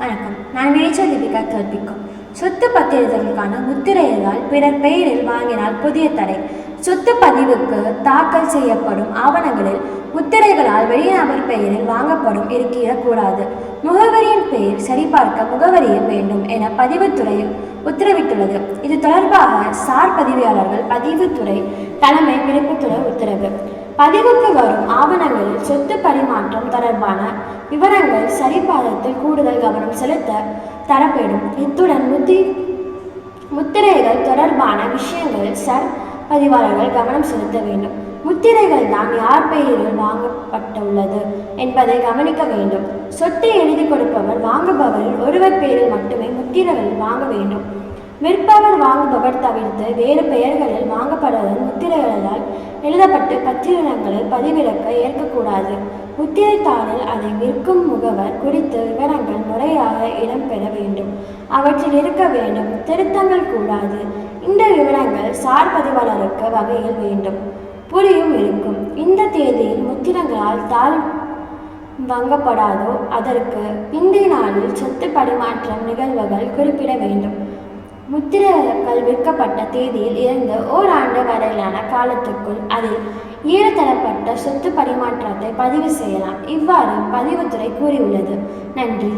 வணக்கம். நான் மேய்ச்சல் தீபிகா கற்பிக்கும் சொத்து பத்திரத்திற்கான முத்திரையதால் பிறர் பெயரில் வாங்கினால் புதிய தடை. சொத்து பதிவுக்கு தாக்கல் செய்யப்படும் ஆவணங்களில் முத்திரைகளால் வெளிநபர் பெயரில் வாங்கப்படும் இருக்கிடக்கூடாது முகவரியின் பெயர் சரிபார்க்க முகவரியும் வேண்டும் என பதிவுத்துறை உத்தரவிட்டுள்ளது. இது தொடர்பாக சார் பதிவியாளர்கள் பதிவுத்துறை தலைமை பிறப்பித்துள்ள உத்தரவு. பதிவுக்கு வரும் ஆவணங்களில் சொத்து பரிமாற்றம் தொடர்பான விவரங்கள் சரிபார்த்ததில் கூடுதல் கவனம் செலுத்த தரப்படும். இத்துடன் முத்தி முத்திரைகள் தொடர்பான விஷயங்கள் சர் பதிவாளர்கள் கவனம் செலுத்த வேண்டும். முத்திரைகள் தான் யார் பெயரில் வாங்கப்பட்டுள்ளது என்பதை கவனிக்க வேண்டும். சொத்தை எழுதி கொடுப்பவர் வாங்குபவரில் ஒருவர் பெயரில் மட்டுமே முத்திரைகள் வாங்க வேண்டும். விற்பவர் வாங்குபவர் தவிர்த்து வேறு பெயர்களில் வாங்கப்படுவதன் முத்திரைகளால் எழுதப்பட்டு பத்திரங்களை பதிவிறக்க ஏற்கக்கூடாது. முத்திரைத்தாளில் அதை விற்கும் முகவர் குறித்த விவரங்கள் முறையாக இடம்பெற வேண்டும். அவற்றில் இருக்க வேண்டும் திருத்தங்கள் கூடாது. இந்த விவரங்கள் சார் பதிவாளருக்கு வகையில் வேண்டும். புரியும் இருக்கும். இந்த தேதியில் முத்திரங்களால் தாழ் வாங்கப்படாதோ? அதற்கு பிந்தைய நாளில் சொத்து பரிமாற்றம் நிகழ்வுகள் குறிப்பிட வேண்டும். முத்திரங்கள் விற்கப்பட்ட தேதியில் இருந்து ஓராண்டு வரையிலான காலத்துக்குள் அதில் ஈழத்தரப்பட்ட சொத்து பரிமாற்றத்தை பதிவு செய்யலாம். இவ்வாறு பதிவுத்துறை கூறியுள்ளது. நன்றி.